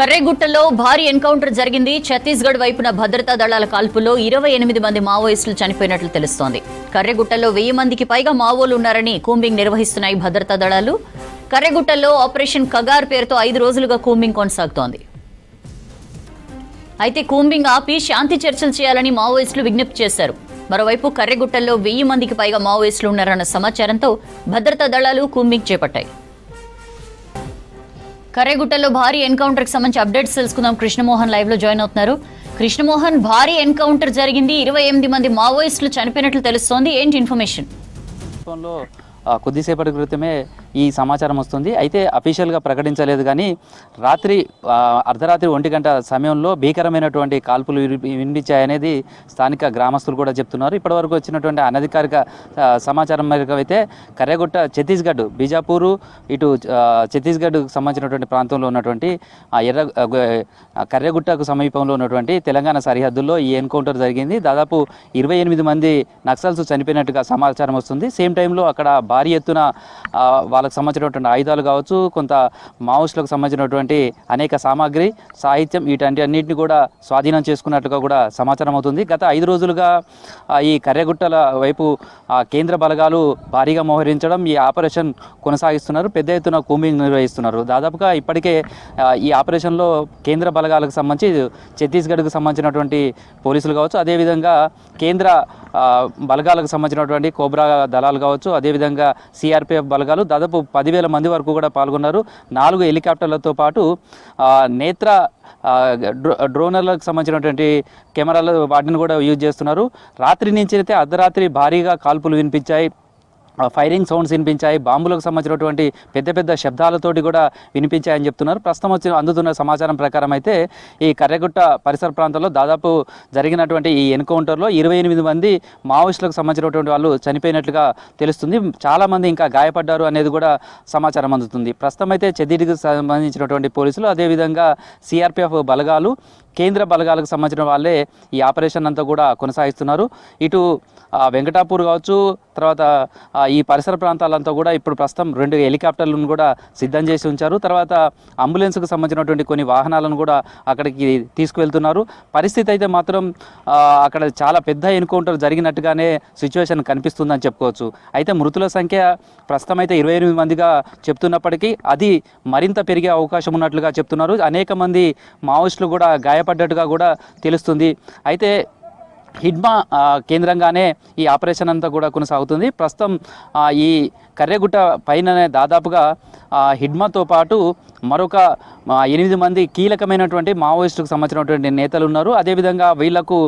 కర్రేగుట్టలో భారీ ఎన్కౌంటర్ జరిగింది. ఛత్తీస్గఢ్ వైపున భద్రతా దళాల కాల్పులో ఇరవై ఎనిమిది మంది మావోయిస్టులు చనిపోయినట్లు తెలుస్తోంది. కర్రెగుట్టలో వెయ్యి మందికి పైగా మావోలు ఉన్నారని కూంబింగ్ నిర్వహిస్తున్నాయి భద్రతా దళాలు. కర్రెగుట్టలో ఆపరేషన్ కగార్ పేరుతో ఐదు రోజులుగా కూంబింగ్ కొనసాగుతోంది. అయితే కూంబింగ్ ఆపి శాంతి చర్చలు చేయాలని మావోయిస్టులు విజ్ఞప్తి చేశారు. మరోవైపు కర్రెగుట్టల్లో వెయ్యి మందికి పైగా మావోయిస్టులు ఉన్నారన్న సమాచారంతో భద్రతా దళాలు కూంబింగ్ చేపట్టాయి. కరేగుట్టలో భారీ ఎన్కౌంటర్కి సంబంధించి అప్డేట్స్ తెలుసుకుందాం. కృష్ణమోహన్ లైవ్లో జాయిన్ అవుతున్నారు. కృష్ణమోహన్ భారీ ఎన్కౌంటర్ జరిగింది. ఇరవై ఎనిమిది మంది మావోయిస్టులు చనిపోయినట్లు తెలుస్తోంది. ఏంటి ఇన్ఫర్మేషన్? కొద్దిసేపటి క్రితమే ఈ సమాచారం వస్తుంది. అయితే అఫీషియల్గా ప్రకటించలేదు కానీ రాత్రి అర్ధరాత్రి ఒంటి గంట సమయంలో భీకరమైనటువంటి కాల్పులు వినిపించాయనేది స్థానిక గ్రామస్తులు కూడా చెప్తున్నారు. ఇప్పటివరకు వచ్చినటువంటి అనధికారిక సమాచారం మేరకు అయితే కర్రెగుట్ట ఛత్తీస్గఢ్ బీజాపూరు ఇటు ఛత్తీస్గఢ్కు సంబంధించినటువంటి ప్రాంతంలో ఉన్నటువంటి ఆ ఎర్ర ఆ, సమీపంలో ఉన్నటువంటి తెలంగాణ సరిహద్దుల్లో ఈ ఎన్కౌంటర్ జరిగింది. దాదాపు ఇరవై ఎనిమిది మంది నక్సల్స్ చనిపోయినట్టుగా సమాచారం వస్తుంది. సేమ్ టైంలో అక్కడ భారీ ఎత్తున వాళ్ళకి సంబంధించినటువంటి ఆయుధాలు కావచ్చు కొంత మావోయిస్టులకు సంబంధించినటువంటి అనేక సామాగ్రి సాహిత్యం వీటంటి అన్నింటిని కూడా స్వాధీనం చేసుకున్నట్టుగా కూడా సమాచారం అవుతుంది. గత ఐదు రోజులుగా ఈ కర్రెగుట్టల వైపు ఆ, కేంద్ర బలగాలు భారీగా మోహరించడం ఈ ఆపరేషన్ కొనసాగిస్తున్నారు. పెద్ద ఎత్తున కూంబింగ్ నిర్వహిస్తున్నారు. దాదాపుగా ఇప్పటికే ఈ ఆపరేషన్లో కేంద్ర బలగాలకు సంబంధించి ఛత్తీస్గఢ్కు సంబంధించినటువంటి పోలీసులు కావచ్చు అదేవిధంగా కేంద్ర బలగాలకు సంబంధించినటువంటి కోబ్రా దళాలు కావచ్చు అదేవిధంగా సిఆర్పిఎఫ్ బలగాలు దాదాపు పదివేల మంది వరకు కూడా పాల్గొన్నారు. నాలుగు హెలికాప్టర్లతో పాటు నేత్ర డ్రో డ్రోనర్లకు సంబంధించినటువంటి కెమెరాలు వాటిని కూడా యూజ్ చేస్తున్నారు. రాత్రి నుంచి అయితే అర్ధరాత్రి భారీగా కాల్పులు వినిపించాయి. ఫైరింగ్ సౌండ్స్ వినిపించాయి. బాంబులకు సంబంధించినటువంటి పెద్ద పెద్ద శబ్దాలతోటి కూడా వినిపించాయని చెప్తున్నారు. ప్రస్తుతం వచ్చి అందుతున్న సమాచారం ప్రకారం అయితే ఈ కర్రెగుట్ట పరిసర ప్రాంతంలో దాదాపు జరిగినటువంటి ఈ ఎన్కౌంటర్లో ఇరవై ఎనిమిది మంది మావోయిస్టులకు సంబంధించినటువంటి వాళ్ళు చనిపోయినట్లుగా తెలుస్తుంది. చాలామంది ఇంకా గాయపడ్డారు అనేది కూడా సమాచారం అందుతుంది. ప్రస్తుతం అయితే చెదిడికి సంబంధించినటువంటి పోలీసులు అదేవిధంగా సిఆర్పిఎఫ్ బలగాలు కేంద్ర బలగాలకు సంబంధించిన వాళ్ళే ఈ ఆపరేషన్ అంతా కూడా కొనసాగిస్తున్నారు. ఇటు వెంకటాపూర్ కావచ్చు తర్వాత ఈ పరిసర ప్రాంతాలంతా కూడా ఇప్పుడు ప్రస్తుతం రెండు హెలికాప్టర్లను కూడా సిద్ధం చేసి ఉంచారు. తర్వాత అంబులెన్స్కు సంబంధించినటువంటి కొన్ని వాహనాలను కూడా అక్కడికి తీసుకువెళ్తున్నారు. పరిస్థితి అయితే మాత్రం అక్కడ చాలా పెద్ద ఎన్కౌంటర్ జరిగినట్టుగానే సిచ్యువేషన్ కనిపిస్తుందని చెప్పుకోవచ్చు. అయితే మృతుల సంఖ్య ప్రస్తుతం అయితే ఇరవై ఎనిమిది మందిగా చెప్తున్నప్పటికీ అది మరింత పెరిగే అవకాశం ఉన్నట్లుగా చెప్తున్నారు. అనేక మంది మావోయిస్టులు కూడా పడ్డట్టుగా కూడా తెలుస్తుంది. అయితే హిడ్మా కేంద్రంగానే ఈ ఆపరేషన్ అంతా కూడా కొనసాగుతుంది. ప్రస్తుతం ఈ కర్రెగుట్ట పైననే దాదాపుగా హిడ్మాతో పాటు మరొక ఎనిమిది మంది కీలకమైనటువంటి మావోయిస్టుకు సంబంధించినటువంటి నేతలు ఉన్నారు. అదేవిధంగా వీళ్ళకు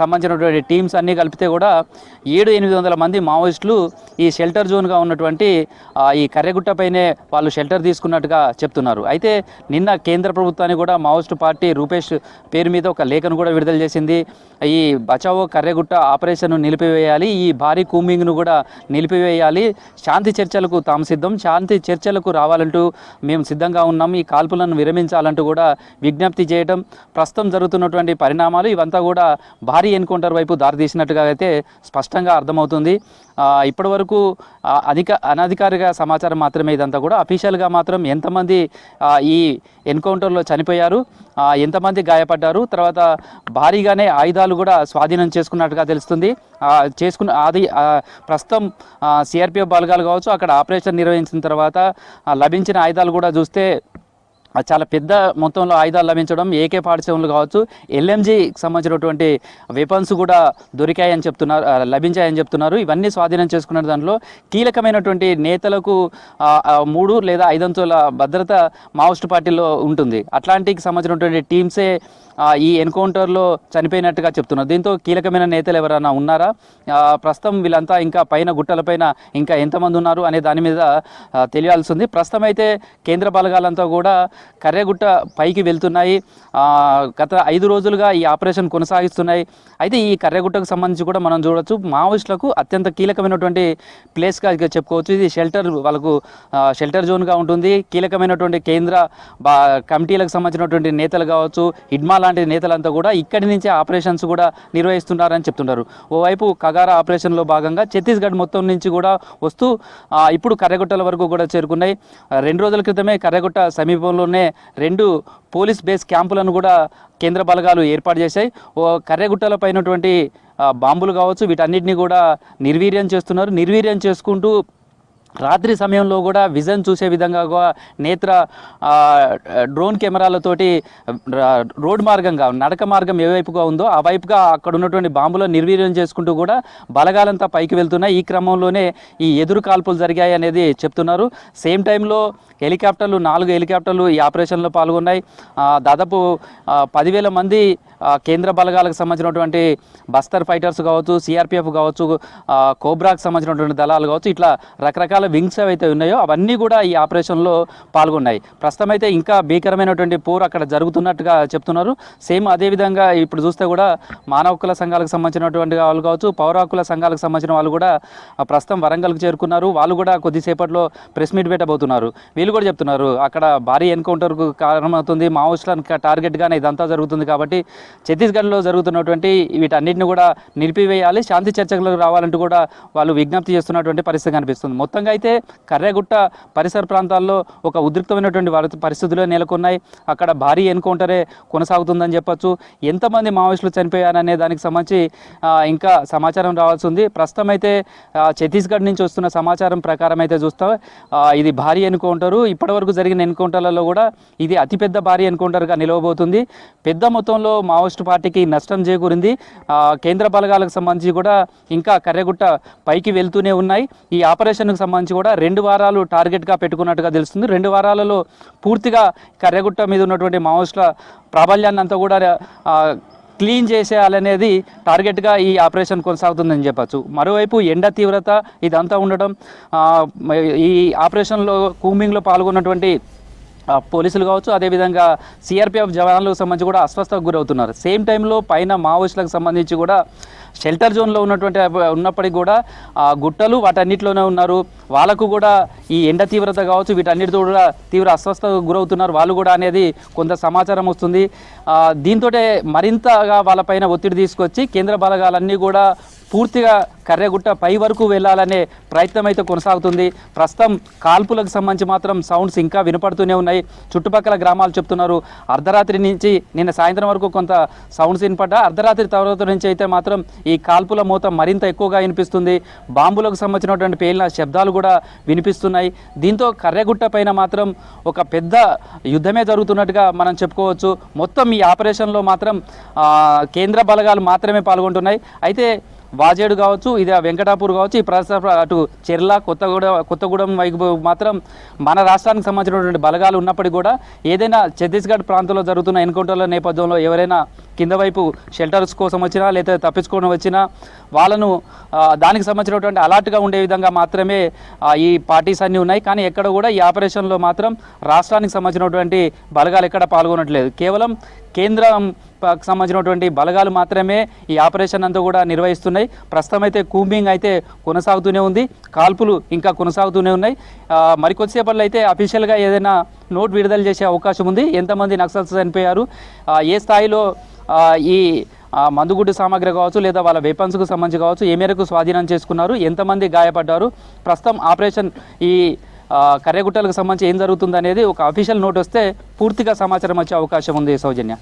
సంబంధించినటువంటి టీమ్స్ అన్నీ కలిపితే కూడా ఏడు ఎనిమిది వందల మంది మావోయిస్టులు ఈ షెల్టర్ జోన్గా ఉన్నటువంటి ఈ కర్రెగుట్టపైనే వాళ్ళు షెల్టర్ తీసుకున్నట్టుగా చెప్తున్నారు. అయితే నిన్న కేంద్ర ప్రభుత్వాన్ని కూడా మావోయిస్టు పార్టీ రూపేష్ పేరు మీద ఒక లేఖను కూడా విడుదల చేసింది. ఈ బచావో కర్రెగుట్ట ఆపరేషన్ నిలిపివేయాలి ఈ భారీ కూమింగ్ను కూడా నిలిపివేయాలి. శాంతి చర్చలకు తాము సిద్ధం. శాంతి చర్చలకు రావాలంటూ మేము సిద్ధంగా ఉన్నాం. ఈ కాల్పులను విరమించాలంటూ కూడా విజ్ఞప్తి చేయడం ప్రస్తుతం జరుగుతున్నటువంటి పరిణామాలు ఇవంతా కూడా భారీ ఎన్కౌంటర్ వైపు దారితీసినట్టుగా అయితే స్పష్టంగా అర్థమవుతుంది. ఇప్పటి వరకు అధిక అనధికారిక సమాచారం మాత్రమే ఇదంతా కూడా. అఫీషియల్గా మాత్రం ఎంతమంది ఈ ఎన్కౌంటర్లో చనిపోయారు ఎంతమంది గాయపడ్డారు తర్వాత భారీగానే ఆయుధాలు కూడా స్వాధీనం చేసుకున్నట్టుగా తెలుస్తుంది. చేసుకున్న అది ప్రస్తుతం సిఆర్పిఎఫ్ బలగాలు కావచ్చు అక్కడ ఆపరేషన్ నిర్వహించిన తర్వాత లభించిన ఆయుధాలు కూడా చూస్తే చాలా పెద్ద మొత్తంలో ఆయుధాలు లభించడం ఏకే పాఠశాలలు కావచ్చు. ఎల్ఎంజీకి సంబంధించినటువంటి వెపన్స్ కూడా దొరికాయని చెప్తున్నారు లభించాయని చెప్తున్నారు. ఇవన్నీ స్వాధీనం చేసుకున్న దాంట్లో కీలకమైనటువంటి నేతలకు మూడు లేదా ఐదంతుల భద్రత మావోస్ట్ పార్టీలో ఉంటుంది. అట్లాంటికి సంబంధించినటువంటి టీమ్సే ఈ ఎన్కౌంటర్లో చనిపోయినట్టుగా చెప్తున్నారు. దీంతో కీలకమైన నేతలు ఎవరైనా ఉన్నారా? ప్రస్తుతం వీళ్ళంతా ఇంకా పైన గుట్టలపైన ఇంకా ఎంతమంది ఉన్నారు అనే దాని మీద తెలియాల్సి ఉంది. ప్రస్తుతం అయితే కేంద్ర బలగాలంతా కూడా కర్రెగుట్ట పైకి వెళ్తున్నాయి. గత ఐదు రోజులుగా ఈ ఆపరేషన్ కొనసాగిస్తున్నాయి. అయితే ఈ కర్రెగుట్టకు సంబంధించి కూడా మనం చూడొచ్చు. మావోయిస్టులకు అత్యంత కీలకమైనటువంటి ప్లేస్గా ఇక చెప్పుకోవచ్చు. ఇది షెల్టర్ వాళ్ళకు షెల్టర్ జోన్గా ఉంటుంది. కీలకమైనటువంటి కేంద్ర బా కమిటీలకు సంబంధించినటువంటి నేతలు కావచ్చు హిడ్మా లాంటి నేతలంతా కూడా ఇక్కడి నుంచే ఆపరేషన్స్ కూడా నిర్వహిస్తున్నారని చెప్తున్నారు ఓవైపు కగారా ఆపరేషన్లో భాగంగా ఛత్తీస్గఢ్ మొత్తం నుంచి కూడా వస్తూ ఇప్పుడు కర్రెగుట్టల వరకు కూడా చేరుకున్నాయి. రెండు రోజుల క్రితమే కర్రెగుట్ట సమీపంలోనే సమీపంలోనే రెండు పోలీస్ బేస్ క్యాంపులను కూడా కేంద్ర బలగాలు ఏర్పాటు చేశాయి. ఓ కర్రెగుట్టల పైనటువంటి బాంబులు కావచ్చు వీటన్నిటిని కూడా నిర్వీర్యం చేస్తున్నారు. నిర్వీర్యం చేసుకుంటూ రాత్రి సమయంలో కూడా విజన్ చూసే విధంగా కూడా నేత్ర డ్రోన్ కెమెరాలతోటి రోడ్ మార్గంగా నడక మార్గం ఏవైపుగా ఉందో ఆ వైపుగా అక్కడ ఉన్నటువంటి బాంబులో నిర్వీర్యం చేసుకుంటూ కూడా బలగాలంతా పైకి వెళ్తున్నాయి ఈ క్రమంలోనే ఈ ఎదురు కాల్పులు జరిగాయి అనేది చెప్తున్నారు. సేమ్ టైంలో హెలికాప్టర్లు నాలుగు హెలికాప్టర్లు ఈ ఆపరేషన్లో పాల్గొన్నాయి. దాదాపు పదివేల మంది కేంద్ర బలగాలకు సంబంధించినటువంటి బస్తర్ ఫైటర్స్ కావచ్చు సిఆర్పిఎఫ్ కావచ్చు కోబ్రాకు సంబంధించినటువంటి దళాలు కావచ్చు ఇట్లా రకరకాల వింగ్స్ ఏవైతే ఉన్నాయో అవన్నీ కూడా ఈ ఆపరేషన్లో పాల్గొన్నాయి. ప్రస్తుతం అయితే ఇంకా భీకరమైనటువంటి పోర్ అక్కడ జరుగుతున్నట్టుగా చెప్తున్నారు. సేమ్ అదేవిధంగా ఇప్పుడు చూస్తే కూడా మానవ హక్కుల సంఘాలకు సంబంధించినటువంటి వాళ్ళు కావచ్చు పౌర హక్కుల సంఘాలకు సంబంధించిన వాళ్ళు కూడా ప్రస్తుతం వరంగల్కి చేరుకున్నారు. వాళ్ళు కూడా కొద్దిసేపట్లో ప్రెస్ మీట్ పెట్టబోతున్నారు. వీళ్ళు కూడా చెప్తున్నారు అక్కడ భారీ ఎన్కౌంటర్కు కారణమవుతుంది మావోయిస్టులను టార్గెట్గానే ఇదంతా జరుగుతుంది కాబట్టి ఛత్తీస్గఢ్లో జరుగుతున్నటువంటి వీటన్నిటిని కూడా నిలిపివేయాలి శాంతి చర్చలకు రావాలంటూ కూడా వాళ్ళు విజ్ఞప్తి చేస్తున్నటువంటి పరిస్థితి కనిపిస్తుంది. మొత్తంగా అయితే కర్రెగుట్ట పరిసర ప్రాంతాల్లో ఒక ఉద్రిక్తమైనటువంటి వర- పరిస్థితులు నెలకొన్నాయి. అక్కడ భారీ ఎన్కౌంటరే కొనసాగుతుందని చెప్పొచ్చు. ఎంతమంది మావోయిస్టులు చనిపోయారనే దానికి సంబంధించి ఇంకా సమాచారం రావాల్సి ఉంది. ప్రస్తుతం అయితే ఛత్తీస్గఢ్ నుంచి వస్తున్న సమాచారం ప్రకారం అయితే చూస్తే. ఇది భారీ ఎన్కౌంటరు. ఇప్పటివరకు జరిగిన ఎన్కౌంటర్లలో కూడా ఇది అతిపెద్ద భారీ ఎన్కౌంటర్గా నిలవబోతుంది. పెద్ద మొత్తంలో మావోయిస్టు పార్టీకి నష్టం చేకూరింది. కేంద్ర బలగాలకు సంబంధించి కూడా ఇంకా కర్రెగుట్ట పైకి వెళ్తూనే ఉన్నాయి. ఈ ఆపరేషన్కు సంబంధించి కూడా రెండు వారాలు టార్గెట్గా పెట్టుకున్నట్టుగా తెలుస్తుంది. రెండు వారాలలో పూర్తిగా కర్రెగుట్ట మీద ఉన్నటువంటి మావోయిస్టుల ప్రాబల్యాన్ని అంతా కూడా క్లీన్ చేసేయాలనేది టార్గెట్గా ఈ ఆపరేషన్ కొనసాగుతుందని చెప్పచ్చు. మరోవైపు ఎండ తీవ్రత ఇదంతా ఉండడం ఈ ఆపరేషన్లో కూమింగ్లో పాల్గొన్నటువంటి పోలీసులు కావచ్చు అదేవిధంగా సిఆర్పిఎఫ్ జవాన్లకు సంబంధించి కూడా అస్వస్థకు గురవుతున్నారు. సేమ్ టైంలో పైన మావోయిస్టులకు సంబంధించి కూడా షెల్టర్ జోన్లో ఉన్నటువంటి ఉన్నప్పటికీ కూడా ఆ గుట్టలు వాటన్నిటిలోనే ఉన్నారు. వాళ్ళకు కూడా ఈ ఎండ తీవ్రత కావచ్చు వీటన్నిటితో కూడా తీవ్ర అస్వస్థకు గురవుతున్నారు. వాళ్ళు కూడా అనేది కొంత సమాచారం వస్తుంది. దీంతో మరింతగా వాళ్ళపైన ఒత్తిడి తీసుకొచ్చి కేంద్ర బలగాలన్నీ కూడా పూర్తిగా కర్రెగుట్ట పై వరకు వెళ్ళాలనే ప్రయత్నం అయితే కొనసాగుతుంది. ప్రస్తుతం కాల్పులకు సంబంధించి మాత్రం సౌండ్స్ ఇంకా వినపడుతూనే ఉన్నాయి. చుట్టుపక్కల గ్రామాలు చెప్తున్నారు. అర్ధరాత్రి నుంచి నిన్న సాయంత్రం వరకు కొంత సౌండ్స్ వినపడ్డా. అర్ధరాత్రి తర్వాత నుంచి అయితే మాత్రం ఈ కాల్పుల మూత మరింత ఎక్కువగా వినిపిస్తుంది. బాంబులకు సంబంధించినటువంటి పేలిన శబ్దాలు కూడా వినిపిస్తున్నాయి. దీంతో కర్రెగుట్ట పైన మాత్రం ఒక పెద్ద యుద్ధమే జరుగుతున్నట్టుగా మనం చెప్పుకోవచ్చు. మొత్తం ఈ ఆపరేషన్లో మాత్రం కేంద్ర బలగాలు మాత్రమే పాల్గొంటున్నాయి. అయితే వాజేడు కావచ్చు ఇది వెంకటాపూర్ కావచ్చు ఈ పరిసర అటు చెర్ల కొత్తగూడ కొత్తగూడెం వైపు మాత్రం మన రాష్ట్రానికి సంబంధించినటువంటి బలగాలు ఉన్నప్పటికీ కూడా ఏదైనా ఛత్తీస్గఢ్ ప్రాంతంలో జరుగుతున్న ఎన్కౌంటర్ల నేపథ్యంలో ఎవరైనా కింద వైపు షెల్టర్స్ కోసం వచ్చినా లేదా తప్పించుకోవడం వచ్చినా వాళ్ళను దానికి సంబంధించినటువంటి అలర్ట్గా ఉండే విధంగా మాత్రమే ఈ పార్టీస్ అన్నీ ఉన్నాయి. కానీ ఎక్కడ కూడా ఈ ఆపరేషన్లో మాత్రం రాష్ట్రానికి సంబంధించినటువంటి బలగాలు ఎక్కడ పాల్గొనట్లేదు. కేవలం కేంద్రం సంబంధించినటువంటి బలగాలు మాత్రమే ఈ ఆపరేషన్ అంతా కూడా నిర్వహిస్తున్నాయి. ప్రస్తుతం అయితే కూంబింగ్ అయితే కొనసాగుతూనే ఉంది. కాల్పులు ఇంకా కొనసాగుతూనే ఉన్నాయి. మరికొద్దిసేపట్లో అయితే అఫీషియల్గా ఏదైనా నోట్ విడుదల చేసే అవకాశం ఉంది. ఎంతమంది నక్సల్స్ చనిపోయారు? ఏ స్థాయిలో ఈ మందుగుడ్డు సామాగ్రి కావచ్చు లేదా వాళ్ళ వెపన్స్కు సంబంధించి కావచ్చు ఏ మేరకు స్వాధీనం చేసుకున్నారు ఎంతమంది గాయపడ్డారు? ప్రస్తుతం ఆపరేషన్ ఈ కర్రగుట్టలకు కర్రెగుట్టలకు సంబంధించి ఏం జరుగుతుంది అనేది ఒక అఫీషియల్ నోట్ వస్తే పూర్తిగా సమాచారం వచ్చే అవకాశం ఉంది సౌజన్య.